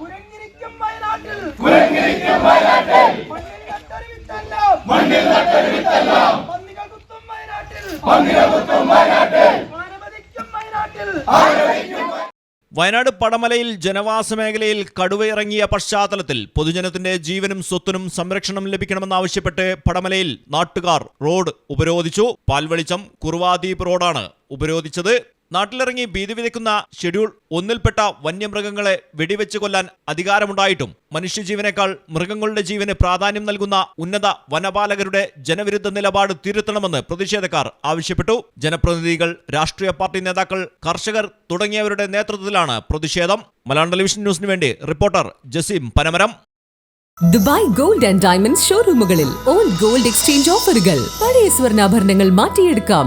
കുരങ്ങിരിക്കും വയനാട്ടിൽ. കുരങ്ങിരിക്കും വയനാട്ടിൽ. മണ്ണിൽ നട്ടൊരുവിത്തെല്ലാം പന്നികൾ കുത്തും വയനാട്ടിൽ. പന്നികൾ കുത്തും വയനാട്ടിൽ. ആനവദിക്കും വയനാട്ടിൽ. വയനാട് പടമലയിൽ ജനവാസ മേഖലയിൽ കടുവയിറങ്ങിയ പശ്ചാത്തലത്തിൽ പൊതുജനത്തിന്റെ ജീവനും സ്വത്തിനും സംരക്ഷണം ലഭിക്കണമെന്നാവശ്യപ്പെട്ട് പടമലയിൽ നാട്ടുകാർ റോഡ് ഉപരോധിച്ചു. പാൽവെളിച്ചം കുറുവാദ്വീപ് റോഡാണ് ഉപരോധിച്ചത്. നാട്ടിലിറങ്ങി ഭീതി വിതയ്ക്കുന്ന ഷെഡ്യൂൾ ഒന്നിൽപ്പെട്ട വന്യമൃഗങ്ങളെ വെടിവെച്ച് കൊല്ലാൻ അധികാരമുണ്ടായിട്ടും മനുഷ്യജീവനേക്കാൾ മൃഗങ്ങളുടെ ജീവന് പ്രാധാന്യം നൽകുന്ന ഉന്നത വനപാലകരുടെ ജനവിരുദ്ധ നിലപാട് തിരുത്തണമെന്ന് പ്രതിഷേധക്കാർ ആവശ്യപ്പെട്ടു. ജനപ്രതിനിധികൾ രാഷ്ട്രീയ പാർട്ടി നേതാക്കൾ കർഷകർ തുടങ്ങിയവരുടെ നേതൃത്വത്തിലാണ് പ്രതിഷേധം. മലയാളം ടെലിവിഷൻ ന്യൂസിന് വേണ്ടി reporter Jaseem Panamaram. Dubai gold and diamond ഷോറൂമുകളിൽ old gold exchange ഓഫറുകൾ. പഴയ സ്വർണാഭരണങ്ങൾ മാറ്റിയെടുക്കാം.